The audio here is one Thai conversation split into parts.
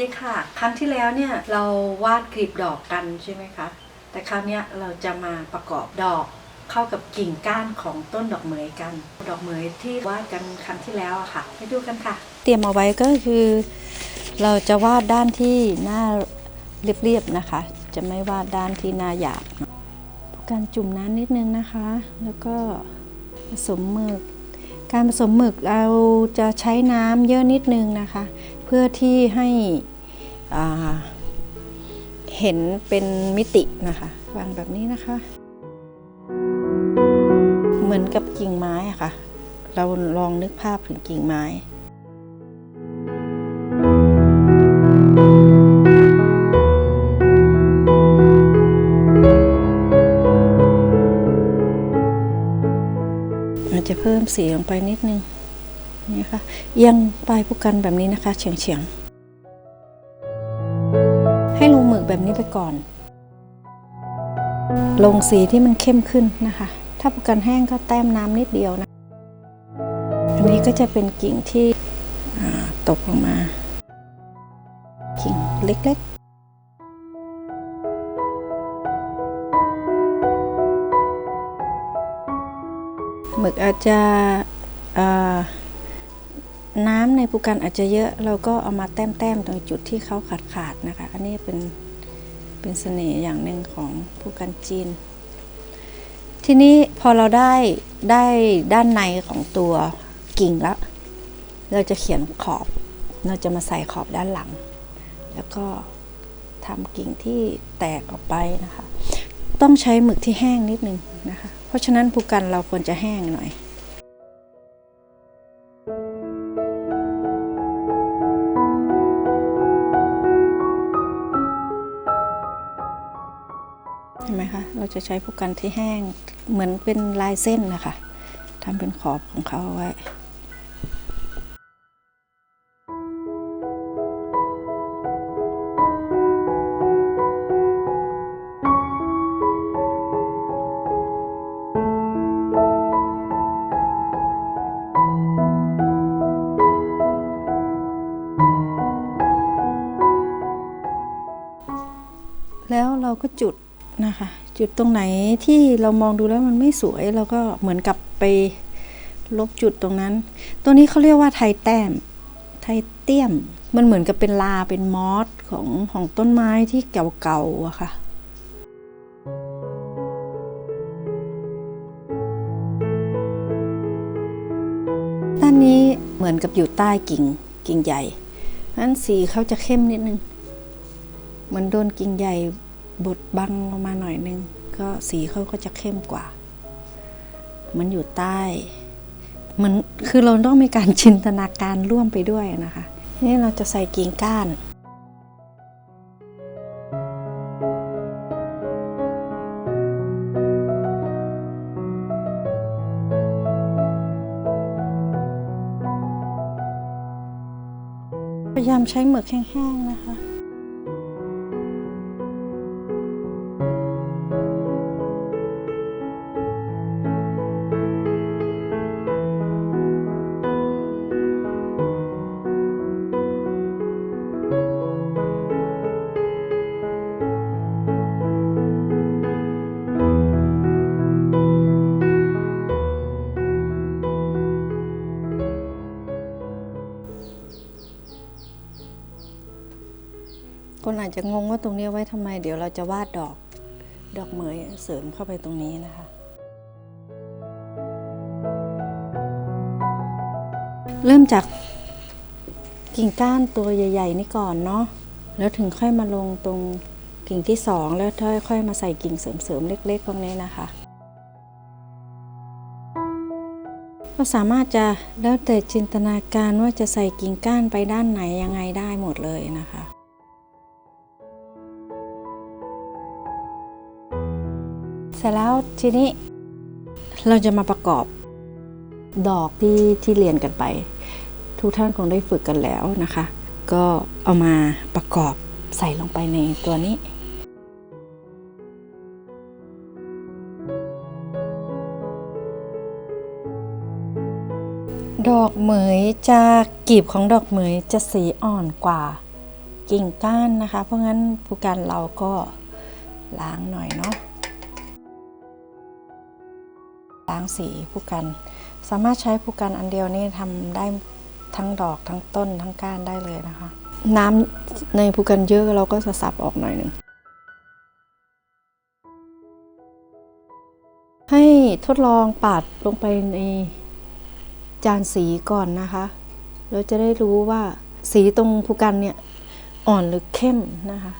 ดีค่ะ ครั้งที่แล้วเนี่ยเราวาดกลีบดอกกันใช่ไหมคะ แต่คราวนี้เราจะมาประกอบดอกเข้ากับกิ่งก้านของต้นดอกเหมยกัน ดอกเหมยที่วาดกันครั้งที่แล้วอะค่ะไปดูกันค่ะ เตรียมเอาไว้ก็คือ เราจะวาดด้านที่หน้าเรียบๆนะคะ จะไม่วาดด้านที่หน้าหยาบการจุ่มน้ำนิดนึงนะคะ แล้วก็ผสมหมึก การผสมหมึกเราจะใช้น้ำเยอะนิดนึงนะคะ เพื่อที่ให้ เห็นเป็นมิตินะคะ วางแบบนี้นะคะ เหมือนกับกิ่งไม้ค่ะ เราลองนึกภาพถึงกิ่งไม้อาจจะเพิ่มสีลงไปนิดนึงนี่ค่ะเอียงปลายผู้กันแบบนี้นะคะเฉียงเฉียงๆ กแบบนี้ไปก่อน ลงสีที่มันเข้มขึ้นนะคะ ถ้าผู้กันแห้งก็แต้มน้ำนิดเดียวนะ อันนี้ก็จะเป็นกิ่งที่ตกลงมา กิ่งเล็กๆหมึกอาจจะน้ำในภูกันอาจจะเยอะ เราก็เอามาแต้มๆตรงจุดที่เขาขาดๆนะคะ อันนี้เป็น เป็นเสน่ห์อย่างหนึ่งของภูกันจีน ทีนี้พอเราได้ได้ด้านในของตัวกิ่งแล้ว เราจะเขียนขอบ เราจะมาใส่ขอบด้านหลัง แล้วก็ทำกิ่งที่แตกออกไปนะคะ ต้องใช้หมึกที่แห้งนิดนึงนะคะ เพราะฉะนั้นภูกันเราควรจะแห้งหน่อย เห็นไหมคะเราจะใช้ภูกันที่แห้งเหมือนเป็นลายเส้นนะคะทำเป็นขอบของเขาเอาไว้แล้วเราก็จุด นะคะ จุดตรงไหนที่เรามองดูแล้วมันไม่สวยเราก็เหมือนกับไปลบจุดตรงนั้น ตัวนี้เขาเรียกว่าไทแต้ม ไทเตียม มันเหมือนกับเป็นลาเป็นมอสของของต้นไม้ที่เก่าๆอะค่ะด้านนี้เหมือนกับอยู่ใต้กิ่งกิ่งใหญ่นั้นสีเขาจะเข้มนิดนึง เหมือนโดนกิ่งใหญ่ บดบังลงมาหน่อยนึง ก็สีเขาก็จะเข้มกว่า มันอยู่ใต้เหมือนคือเราต้องมีการจินตนาการร่วมไปด้วยนะคะนี่เราจะใส่กิ่งก้านพยายามใช้หมึกแห้งๆนะคะ จจะงงว่าตรงนี้ไว้ทำไม เดี๋ยวเราจะวาดดอก ดอกเหมยเสริมเข้าไปตรงนี้นะคะ เริ่มจากกิ่งก้านตัวใหญ่ ๆ นี่ก่อนเนาะแล้วถึงค่อยมาลงตรงกิ่งที่สองแล้วค่อยๆมาใส่กิ่งเสริมๆเล็กๆตรงนี้นะคะก็สามารถจะแล้วแต่จินตนาการว่าจะใส่กิ่งก้านไปด้านไหนยังไงได้หมดเลยนะคะ เสร็จแล้วทีนี้เราจะมาประกอบดอกที่ที่เรียนกันไป ทุกท่านคงได้ฝึกกันแล้วนะคะ ก็เอามาประกอบใส่ลงไปในตัวนี้ดอกเหมยจะกีบของดอกเหมยจะสีอ่อนกว่ากิ่งก้านนะคะ เพราะงั้นผู้กันเราก็ล้างหน่อยเนาะ ล้างสีผู้กัน สามารถใช้ผู้กันอันเดียวนี่ทำได้ทั้งดอกทั้งต้นทั้งก้านได้เลยนะคะ น้ำในผู้กันเยอะเราก็จะสับออกหน่อยหนึ่งให้ทดลองปาดลงไปในจานสีก่อนนะคะ เราจะได้รู้ว่าสีตรงภูกันเนี่ยอ่อนหรือเข้มนะคะ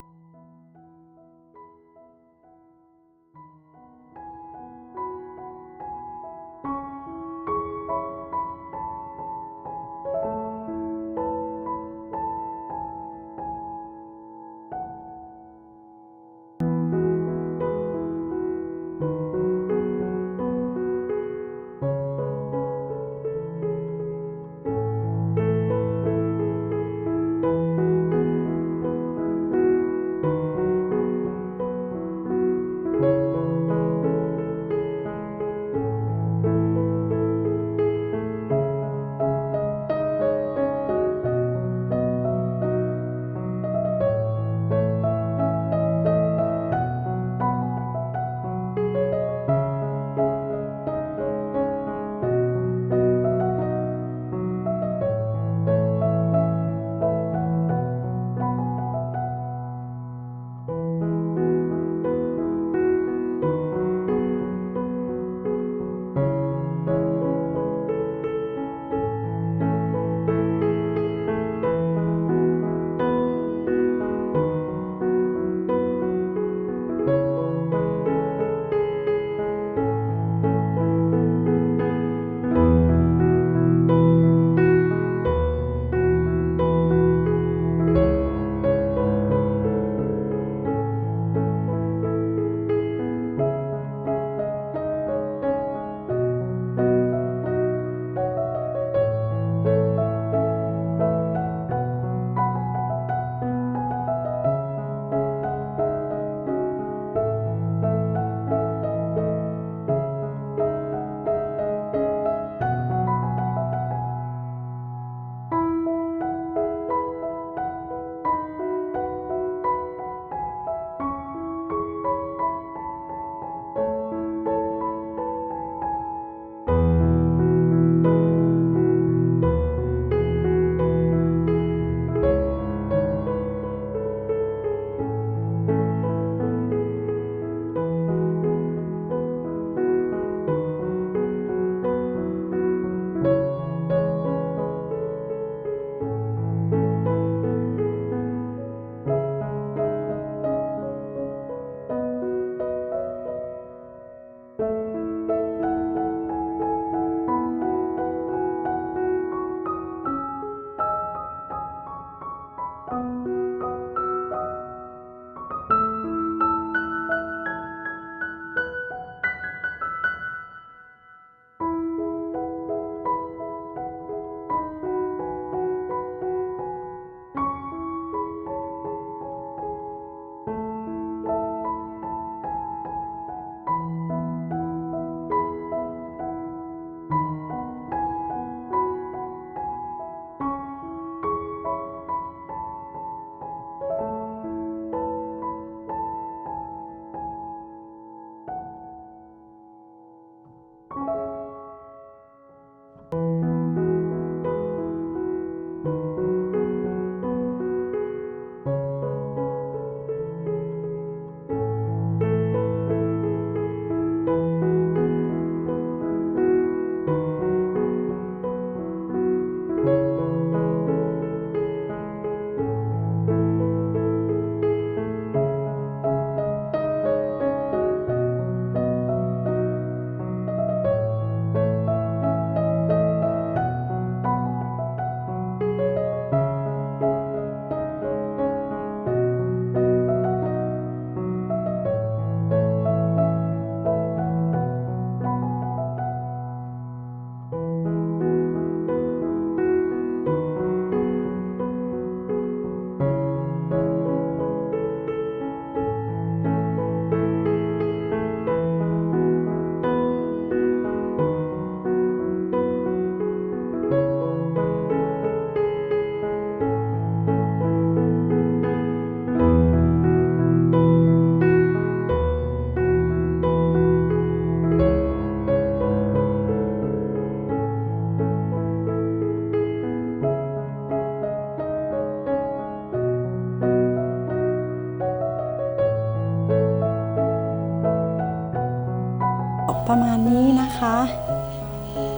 ประมาณนี้นะคะ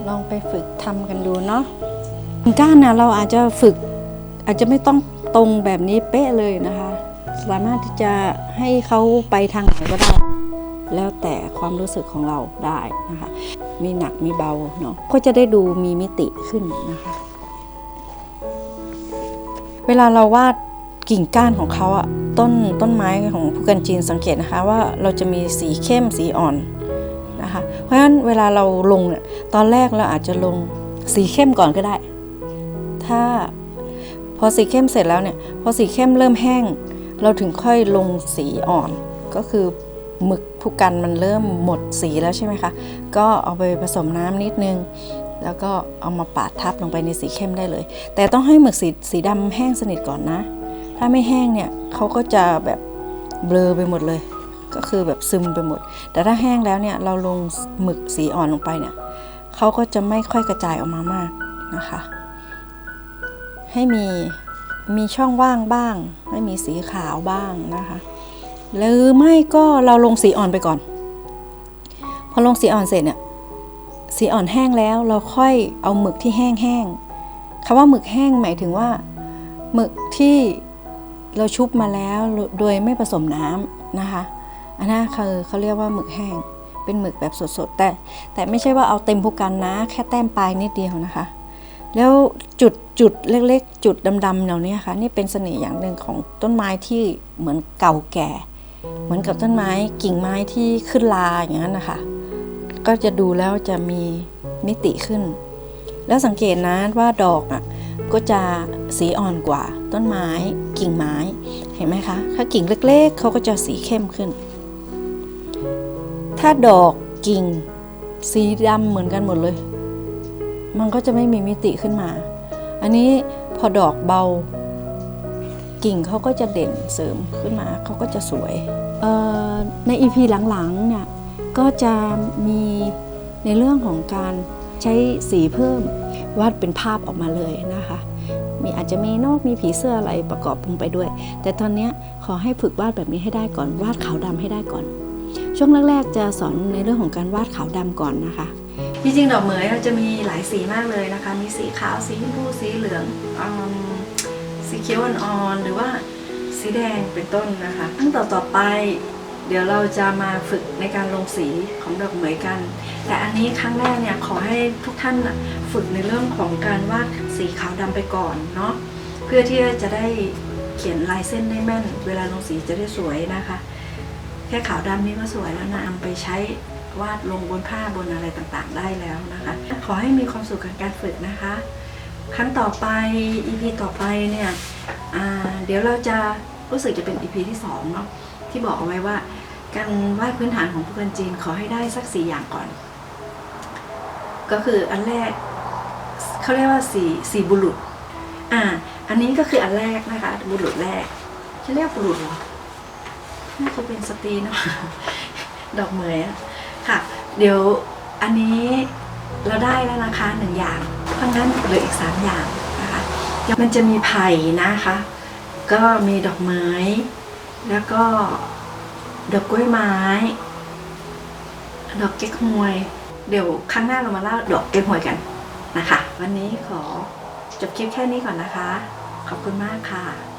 ลองไปฝึกทำกันดูเนาะก้านนะเราอาจจะฝึกอาจจะไม่ต้องตรงแบบนี้เป๊ะเลยนะคะ สามารถที่จะให้เขาไปทางไหนก็ได้ แล้วแต่ความรู้สึกของเราได้นะคะ มีหนักมีเบาเนาะก็จะได้ดูมีมิติขึ้นนะคะ เวลาเราวาดกิ่งก้านของเขาอะต้นต้นไม้ของผู้กันจีนสังเกตนะคะว่าเราจะมีสีเข้มสีอ่อน นะคะ เพราะฉะนั้นเวลาเราลงเนี่ยตอนแรกเราอาจจะลงสีเข้มก่อนก็ได้ ถ้าพอสีเข้มเสร็จแล้วเนี่ย พอสีเข้มเริ่มแห้ง เราถึงค่อยลงสีอ่อนก็คือหมึกผู้กันมันเริ่มหมดสีแล้วใช่ไหมคะ ก็เอาไปผสมน้ำนิดนึง แล้วก็เอามาปาดทับลงไปในสีเข้มได้เลย แต่ต้องให้หมึกสีสีดำแห้งสนิทก่อนนะ ถ้าไม่แห้งเนี่ยเขาก็จะแบบเบลอไปหมดเลย ก็คือแบบซึมไปหมด แต่ถ้าแห้งแล้วเนี่ยเราลงหมึกสีอ่อนลงไปเนี่ยเขาก็จะไม่ค่อยกระจายออกมามากนะคะ ให้มีมีช่องว่างบ้างให้มีสีขาวบ้างนะคะหรือไม่ก็เราลงสีอ่อนไปก่อน พอลงสีอ่อนเสร็จเนี่ยสีอ่อนแห้งแล้วเราค่อยเอาหมึกที่แห้งแห้งคำว่าหมึกแห้งหมายถึงว่าหมึกที่เราชุบมาแล้วโดยไม่ผสมน้ำนะคะ อันนั้นคือเขาเรียกว่าหมึกแห้ง เป็นหมึกแบบสดๆ แต่แต่ไม่ใช่ว่าเอาเต็มผู้กันนะ แค่แต้มปลายนิดเดียวนะคะ แล้วจุดจุดเล็กๆ จุดดำๆเหล่านี้ค่ะนี่เป็นเสน่ห์อย่างหนึ่งของต้นไม้ที่เหมือนเก่าแก่ เหมือนกับต้นไม้กิ่งไม้ที่ขึ้นลาอย่างนั้นนะคะก็จะดูแล้วจะมีมิติขึ้น แล้วสังเกตนะว่าดอกอะก็จะสีอ่อนกว่าต้นไม้ กิ่งไม้เห็นไหมคะ ถ้ากิ่งเล็กๆเขาก็จะสีเข้มขึ้น ถ้าดอกกิ่ง สีดำเหมือนกันหมดเลย มันก็จะไม่มีมิติขึ้นมา อันนี้พอดอกเบา กิ่งเขาก็จะเด่นเสริมขึ้นมาเขาก็จะสวยในอีพีหลังๆเนี่ยก็จะมีในเรื่องของการใช้สีเพิ่มวาดเป็นภาพออกมาเลยนะคะ มีอาจจะมีนกมีผีเสื้ออะไรประกอบลงไปด้วย แต่ตอนนี้ขอให้ฝึกวาดแบบนี้ให้ได้ก่อนวาดขาวดำให้ได้ก่อน ช่วงแรก ๆ จะสอนในเรื่องของการวาดขาวดำก่อนนะคะ จริงๆดอกเหมยเราจะมีหลายสีมากเลยนะคะ มีสีขาวสีชมพูสีเหลืองอมสีเขียวอ่อนๆหรือว่าสีแดงเป็นต้นนะคะขั้นต่อต่อไป เดี๋ยวเราจะมาฝึกในการลงสีของดอกเหมยกัน แต่อันนี้ครั้งแรกเนี่ยขอให้ทุกท่านฝึกในเรื่องของการวาดสีขาวดำไปก่อนเนาะเพื่อที่จะได้เขียนลายเส้นได้แม่น เวลาลงสีจะได้สวยนะคะ ค่ขาวดำนี่ก็สวยแล้วนะเอาไปใช้วาดลงบนผ้าบนอะไรต่างๆ ได้แล้วนะคะ ขอให้มีความสุขกับการฝึกนะคะ ครั้งต่อไป EP ต่อไปเนี่ยเดี๋ยวเราจะรู้สึกจะเป็น EP ที่สองเนาะที่บอกเอาไว้ว่า การวาดพื้นฐานของผู้กันจีนขอให้ได้สักสี่อย่างก่อน ก็คืออันแรกเขาเรียกว่าสี่สี่บุรุษ อ่า อันนี้ก็คืออันแรกนะคะ บุรุษแรกจะเรียกบุรุษเหรอ น่าจะเป็นสตรีนะดอกเหมยอะค่ะ เดี๋ยวอันนี้เราได้แล้วนะคะหนึ่งอย่าง เพราะงั้นเหลืออีกสามอย่างนะคะมันจะมีไผ่นะคะ ก็มีดอกไม้ แล้วก็ดอกกล้วยไม้ ดอกเก๊กฮวย เดี๋ยวครั้งหน้าเรามาเล่าดอกเก๊กฮวยกันนะคะ วันนี้ขอจบคลิปแค่นี้ก่อนนะคะ ขอบคุณมากค่ะ